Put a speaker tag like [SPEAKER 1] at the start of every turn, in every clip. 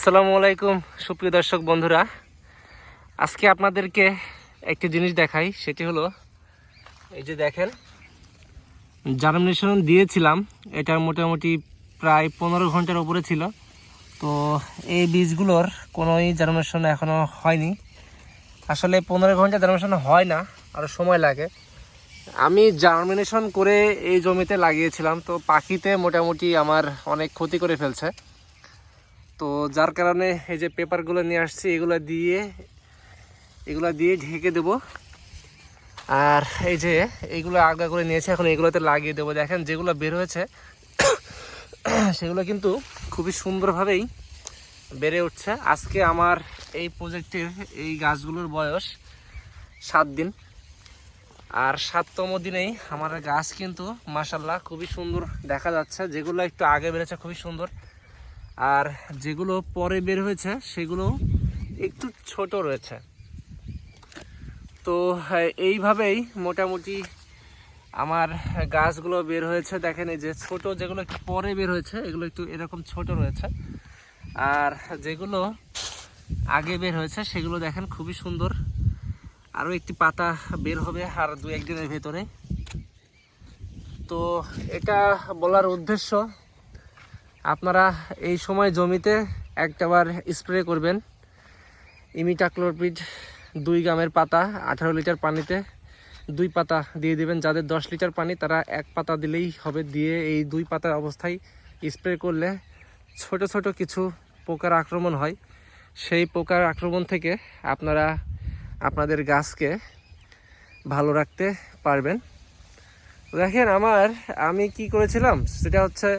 [SPEAKER 1] আসসালামু আলাইকুম, সুপ্রিয় দর্শক বন্ধুরা। আজকে আপনাদেরকে একটি জিনিস দেখাই, সেটি হলো, এই যে দেখেন জার্মিনেশন দিয়েছিলাম, এটা মোটামুটি প্রায় পনেরো ঘণ্টার উপরে ছিল। তো এই বীজগুলোর কোনোই জার্মিনেশন এখনও হয়নি। আসলে পনেরো ঘণ্টা জার্মিনেশন হয় না আরও সময় লাগে। আমি জার্মিনেশন করে এই জমিতে লাগিয়েছিলাম, তো পাখিতে মোটামুটি আমার অনেক ক্ষতি করে ফেলছে। তো যার কারণে এই যে পেপারগুলো নিয়ে আসছি, এগুলো দিয়ে এগুলো দিয়ে ঢেকে দেব। আর এই যে এইগুলো আগা করে নিয়েছি, এখন এগুলোতে লাগিয়ে দেবো। দেখেন, যেগুলো বের হয়েছে, সেগুলো কিন্তু খুবই সুন্দরভাবেই বেড়ে উঠছে। আজকে আমার এই প্রজেক্টের এই গাছগুলোর বয়স সাত দিন। আর সাততম দিনেই আমার গাছ কিন্তু মাসাল্লাহ খুবই সুন্দর দেখা যাচ্ছে। যেগুলো একটু আগে বেড়েছে, খুবই সুন্দর। আর যেগুলো পরে বের হয়েছে, সেগুলো একটু ছোট রয়েছে। তো, এইভাবেই মোটামুটি আমার গাছগুলো বের হয়েছে। দেখেন এই যে ছোট যেগুলো একটু পরে বের হয়েছে, এগুলো একটু এরকম ছোট রয়েছে। আর যেগুলো আগে বের হয়েছে, সেগুলো দেখেন খুবই সুন্দর। আরও একটি পাতা বের হবে আর দু একদিনের ভেতরে। তো, এটা বলার উদ্দেশ্য আপনারা এই সময় জমিতে একটাবার স্প্রে করবেন। ইমিটাক্লোরপিড দুই গ্রামের পাতা, আঠারো লিটার পানিতে দুই পাতা দিয়ে দিবেন। যাদের দশ লিটার পানি, তারা এক পাতা দিলেই হবে। দিয়ে এই দুই পাতার অবস্থায় স্প্রে করলে ছোট ছোট কিছু পোকার আক্রমণ হয়। সেই পোকার আক্রমণ থেকে আপনারা আপনাদের গাছকে ভালো রাখতে পারবেন। দেখেন আমার, আমি কি করেছিলাম? সেটা হচ্ছে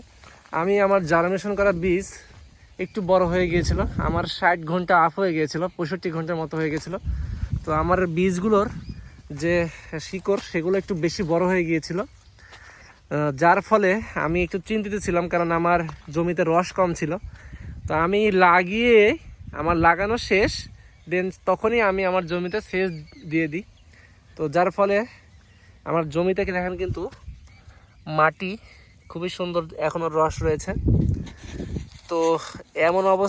[SPEAKER 1] আমি আমার জার্মিনেশন করা বীজ একটু বড় হয়ে গিয়েছিল। আমার ষাট ঘণ্টা আপ হয়ে গিয়েছিল, পঁয়ষট্টি ঘণ্টার মতো হয়ে গিয়েছিল। তো আমার বীজগুলোর যে শিকড়, সেগুলো একটু বেশি বড় হয়ে গিয়েছিল। যার ফলে আমি একটু চিন্তিত ছিলাম, কারণ আমার জমিতে রস কম ছিল। তো আমি লাগিয়ে, আমার লাগানো শেষ দেন তখনই আমি আমার জমিতে সেচ দিয়ে দিই। তো যার ফলে আমার জমি থেকে দেখেন কিন্তু মাটি খুবই সুন্দর এখনও রস রয়েছে। তো এমন অবস্থা